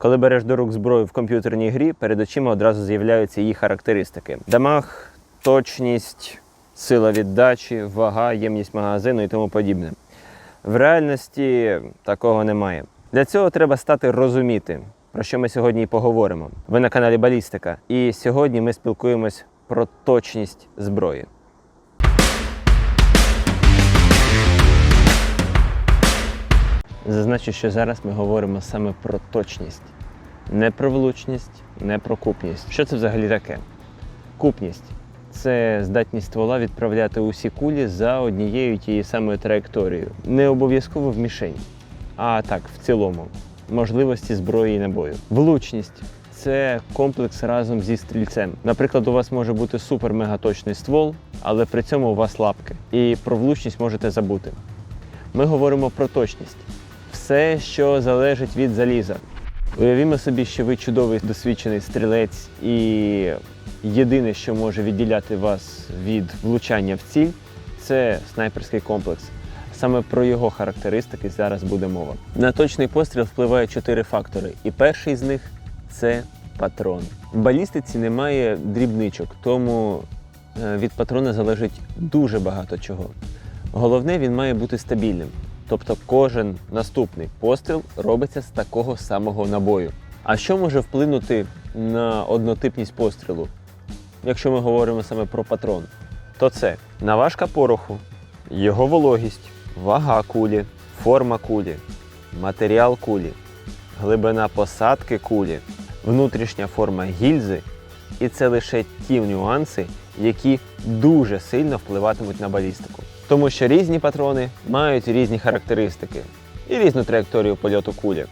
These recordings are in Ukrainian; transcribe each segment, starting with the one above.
Коли береш до рук зброю в комп'ютерній грі, перед очима одразу з'являються її характеристики: дамаг, точність, сила віддачі, вага, ємність магазину і тому подібне. В реальності такого немає. Для цього треба стати розуміти, про що ми сьогодні і поговоримо. Ви на каналі Балістика, і сьогодні ми спілкуємось про точність зброї. Зазначу, що зараз ми говоримо саме про точність, не про влучність, не про купність. Що це взагалі таке? Купність це здатність ствола відправляти усі кулі за однією тією самою траєкторією. Не обов'язково в мішень, а так, в цілому. Можливості зброї і набою. Влучність це комплекс разом зі стрільцем. Наприклад, у вас може бути супер-мегаточний ствол, але при цьому у вас лапки. І про влучність можете забути. Ми говоримо про точність. Все, що залежить від заліза. Уявімо собі, що ви чудовий досвідчений стрілець, і єдине, що може відділяти вас від влучання в ціль, це снайперський комплекс. Саме про його характеристики зараз буде мова. На точний постріл впливає чотири фактори, і перший з них це патрон. В балістиці немає дрібничок, тому е, від патрона залежить дуже багато чого. Головне, він має бути стабільним. Тобто кожен наступний постріл робиться з такого самого набою. А що може вплинути на однотипність пострілу? Якщо ми говоримо саме про патрон, то це наважка пороху, його вологість, вага кулі, форма кулі, матеріал кулі, глибина посадки кулі, внутрішня форма гільзи. І це лише ті нюанси, які дуже сильно впливатимуть на балістику. Тому що різні патрони мають різні характеристики і різну траєкторію польоту кулі.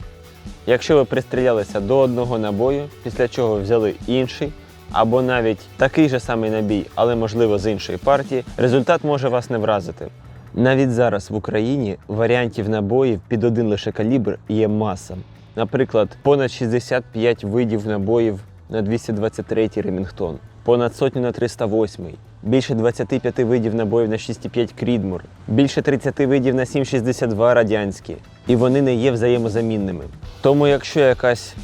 Якщо ви пристрілялися до одного набою, після чого взяли інший, або навіть такий же самий набій, але можливо з іншої партії, результат може вас не вразити. Навіть зараз в Україні варіантів набоїв під один лише калібр є маса. Наприклад, понад 65 видів набоїв на 223 Ремінгтон, понад сотню на 308, більше 25 видів набоїв на 6,5 Крідмур, більше 30 видів на 7,62 радянські. І вони не є взаємозамінними. Тому якщо якась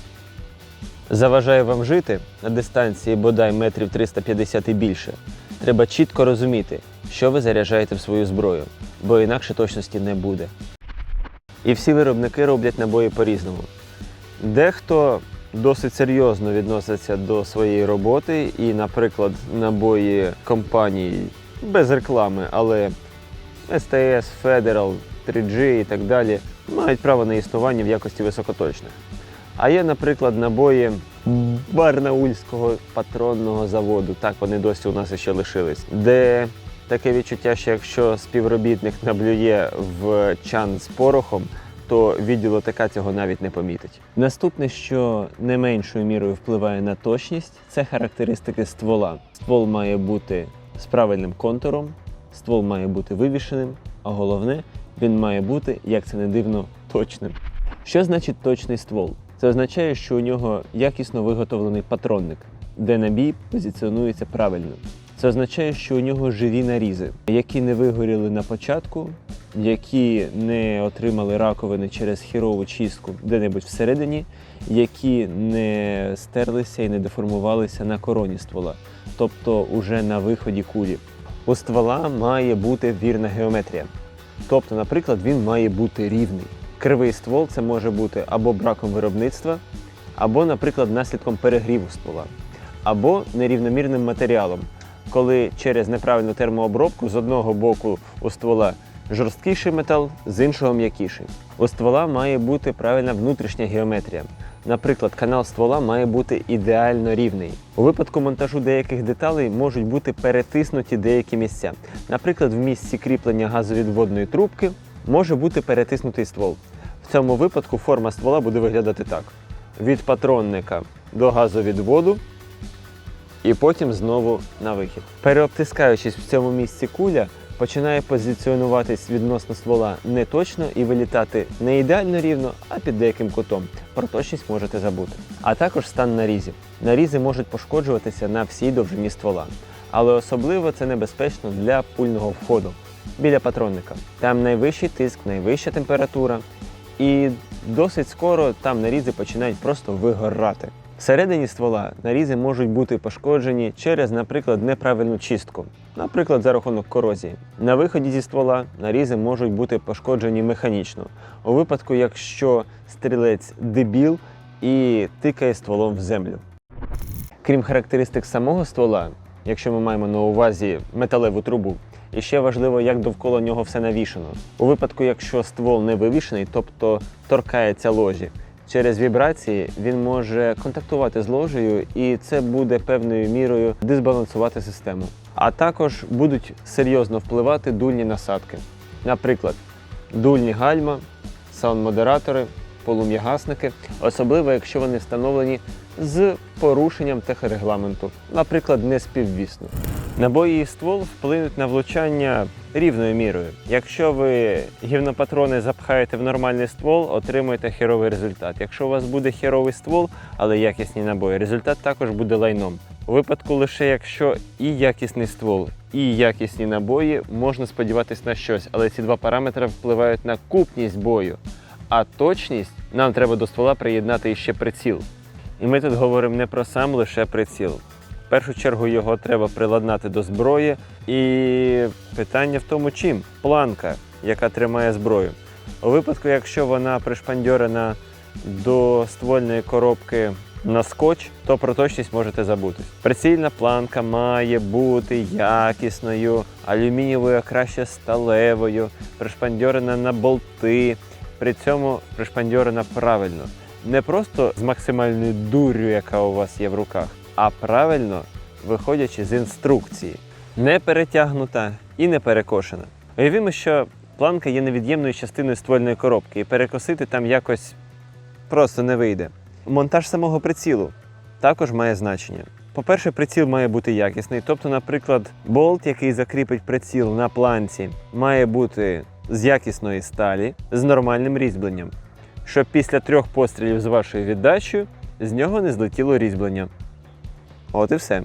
заважає вам жити на дистанції бодай метрів 350 і більше, треба чітко розуміти, що ви заряджаєте в свою зброю, бо інакше точності не буде. І всі виробники роблять набої по-різному. Дехто досить серйозно відноситься до своєї роботи, і, наприклад, набої компаній без реклами, але STS, Federal, 3G і так далі мають право на існування в якості високоточних. А є, наприклад, набої Барнаульського патронного заводу, так вони досі у нас ще лишились, де таке відчуття, що якщо співробітник наблює в чан з порохом, то відділ ОТК цього навіть не помітить. Наступне, що не меншою мірою впливає на точність, це характеристики ствола. Ствол має бути з правильним контуром, ствол має бути вивішеним, а головне, він має бути, як це не дивно, точним. Що значить точний ствол? Це означає, що у нього якісно виготовлений патронник, де набій позиціонується правильно. Це означає, що у нього живі нарізи, які не вигоріли на початку, які не отримали раковини через хірову чистку де-небудь всередині, які не стерлися і не деформувалися на короні ствола, тобто уже на виході кулі. У ствола має бути вірна геометрія. Тобто, наприклад, він має бути рівний. Кривий ствол це може бути або браком виробництва, або, наприклад, наслідком перегріву ствола, або нерівномірним матеріалом, коли через неправильну термообробку з одного боку у ствола жорсткіший метал, з іншого м'якіший. У ствола має бути правильна внутрішня геометрія. Наприклад, канал ствола має бути ідеально рівний. У випадку монтажу деяких деталей можуть бути перетиснуті деякі місця. Наприклад, в місці кріплення газовідводної трубки може бути перетиснутий ствол. В цьому випадку форма ствола буде виглядати так: від патронника до газовідводу і потім знову на вихід. Переобтискаючись в цьому місці куля, починає позиціонуватись відносно ствола не точно і вилітати не ідеально рівно, а під деяким кутом. Про точність можете забути. А також стан нарізів. Нарізи можуть пошкоджуватися на всій довжині ствола, але особливо це небезпечно для пульного входу біля патронника. Там найвищий тиск, найвища температура. і досить скоро там нарізи починають просто вигорати. Всередині ствола нарізи можуть бути пошкоджені через, наприклад, неправильну чистку, наприклад, за рахунок корозії. На виході зі ствола нарізи можуть бути пошкоджені механічно, у випадку, якщо стрілець дебіл і тикає стволом в землю. Крім характеристик самого ствола, якщо ми маємо на увазі металеву трубу, і ще важливо, як довкола нього все навішано. У випадку, якщо ствол не вивішений, тобто торкається ложі, через вібрації він може контактувати з ложею, і це буде певною мірою дисбалансувати систему. А також будуть серйозно впливати дульні насадки. Наприклад, дульні гальма, саунд-модератори, полум'ягасники, особливо якщо вони встановлені з порушенням техрегламенту, наприклад, неспіввісно. Набої і ствол вплинуть на влучання рівною мірою. Якщо ви гівнопатрони запхаєте в нормальний ствол, отримуєте херовий результат. Якщо у вас буде херовий ствол, але якісні набої, результат також буде лайном. У випадку лише якщо і якісний ствол, і якісні набої, можна сподіватися на щось, але ці два параметри впливають на купність бою. А точність нам треба до ствола приєднати іще приціл. І ми тут говоримо не про сам лише приціл. Першу чергу його треба приладнати до зброї. І питання в тому, чим планка, яка тримає зброю. У випадку, якщо вона пришпандьорена до ствольної коробки на скотч, то про точність можете забути. Прицільна планка має бути якісною, алюмінієвою, а краще сталевою, пришпандьорена на болти, при цьому пришпандьорена правильно. Не просто з максимальною дуррю, яка у вас є в руках, а правильно виходячи з інструкції, не перетягнута і не перекошена. Уявімо, що планка є невід'ємною частиною ствольної коробки, і перекосити там якось просто не вийде. Монтаж самого прицілу також має значення. По-перше, приціл має бути якісний. Тобто, наприклад, болт, який закріпить приціл на планці, має бути з якісної сталі з нормальним різьбленням, щоб після трьох пострілів з вашою віддачею з нього не злетіло різьблення. От і все.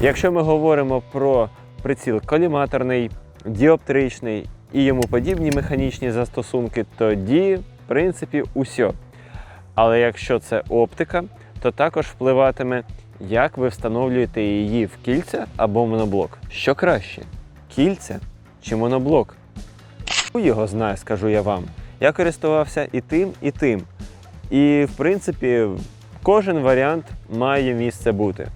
Якщо ми говоримо про приціл коліматорний, діоптричний і йому подібні механічні застосунки, тоді, в принципі, усе. Але якщо це оптика, то також впливатиме, як ви встановлюєте її в кільця або моноблок. Що краще? Кільця чи моноблок? Ху Його знає, скажу я вам. Я користувався і тим, і тим. І, в принципі, кожен варіант має місце бути.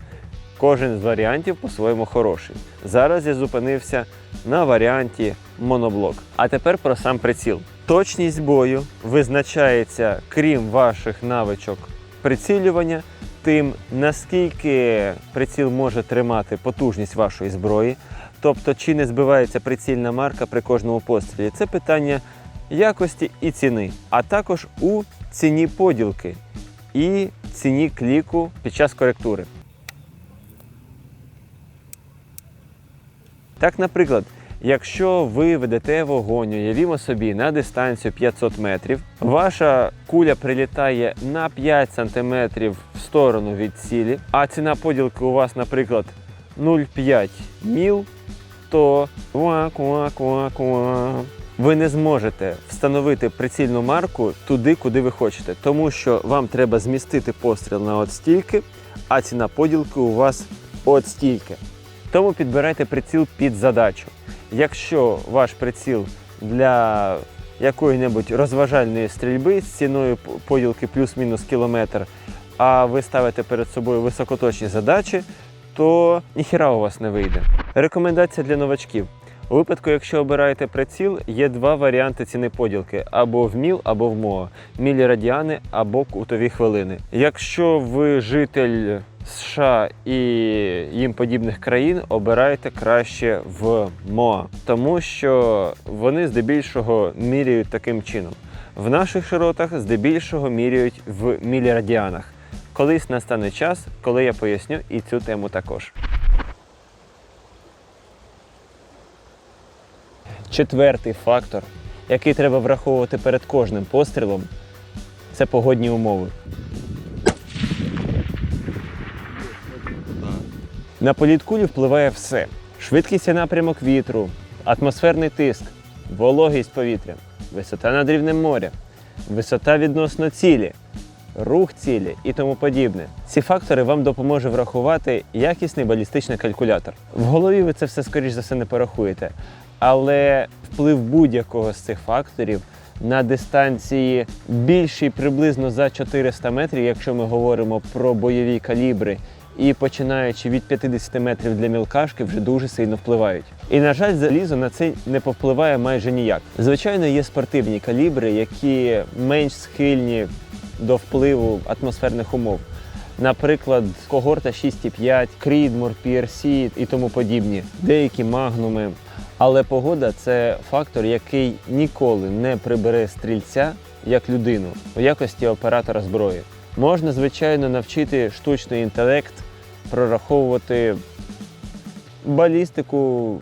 Кожен з варіантів по-своєму хороший. Зараз я зупинився на варіанті моноблок. А тепер про сам приціл. Точність бою визначається, крім ваших навичок прицілювання, тим наскільки приціл може тримати потужність вашої зброї, тобто чи не збивається прицільна марка при кожному пострілі. Це питання якості і ціни, а також у ціні поділки і ціні кліку під час коректури. Так, наприклад, якщо ви ведете вогонь, уявімо собі на дистанцію 500 метрів, ваша куля прилітає на 5 см в сторону від цілі, а ціна поділки у вас, наприклад, 0,5 міл, то ви не зможете встановити прицільну марку туди, куди ви хочете, тому що вам треба змістити постріл на от стільки, а ціна поділки у вас от стільки. Тому підбирайте приціл під задачу. Якщо ваш приціл для якої-небудь розважальної стрільби з ціною поділки плюс-мінус кілометр, а ви ставите перед собою високоточні задачі, то ніхіра у вас не вийде. Рекомендація для новачків. У випадку, якщо обираєте приціл, є два варіанти ціни поділки: або в міл, або в МОА, мілі радіани або кутові хвилини. Якщо ви житель США і їм подібних країн, обирайте краще в МОА, тому що вони здебільшого міряють таким чином. В наших широтах здебільшого міряють в мілірадіанах. Колись настане час, коли я поясню і цю тему також. Четвертий фактор, який треба враховувати перед кожним пострілом, це погодні умови. На політ кулі впливає все: швидкість і напрямок вітру, атмосферний тиск, вологість повітря, висота над рівнем моря, висота відносно цілі, рух цілі і тому подібне. Ці фактори вам допоможе врахувати якісний балістичний калькулятор. В голові ви це все скоріш за все не порахуєте, але вплив будь-якого з цих факторів на дистанції більшій приблизно за 400 метрів, якщо ми говоримо про бойові калібри, і починаючи від 50 метрів для мілкашки, вже дуже сильно впливають. І на жаль, залізо на це не повпливає майже ніяк. Звичайно, є спортивні калібри, які менш схильні до впливу атмосферних умов. Наприклад, когорта 6,5, Крідмор, PRC і тому подібні, деякі магнуми. Але погода це фактор, який ніколи не прибере стрільця як людину у якості оператора зброї. Можна, звичайно, навчити штучний інтелект прораховувати балістику,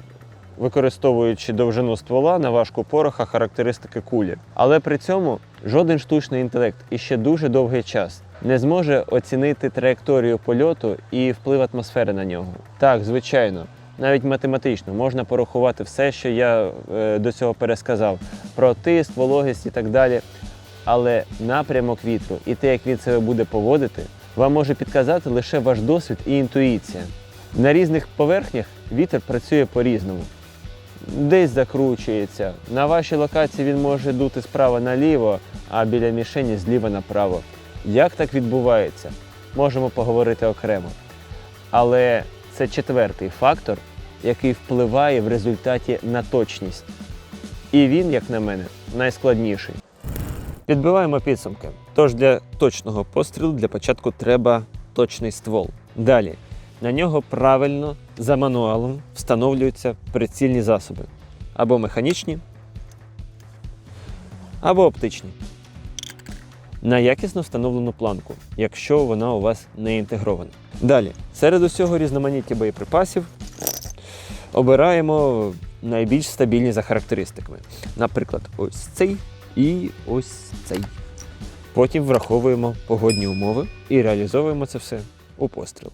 використовуючи довжину ствола, наважку пороха, характеристики кулі. Але при цьому жоден штучний інтелект і ще дуже довгий час не зможе оцінити траєкторію польоту і вплив атмосфери на нього. Так, звичайно. Навіть математично можна порахувати все, що я е, до цього пересказав: про тиск, вологість і так далі. Але напрямок вітру і те, як він себе буде поводити, вам може підказати лише ваш досвід і інтуїція. На різних поверхнях вітер працює по-різному. Десь закручується. На вашій локації він може дути справа наліво, а біля мішені зліва направо. Як так відбувається, можемо поговорити окремо. Але це четвертий фактор, який впливає в результаті на точність. І він, як на мене, найскладніший. Підбиваємо підсумки. Тож для точного пострілу для початку треба точний ствол. Далі на нього правильно за мануалом встановлюються прицільні засоби або механічні, або оптичні. На якісно встановлену планку, якщо вона у вас не інтегрована. Далі, серед усього різноманіття боєприпасів обираємо найбільш стабільні за характеристиками. Наприклад, ось цей і ось цей. Потім враховуємо погодні умови і реалізовуємо це все у постріл.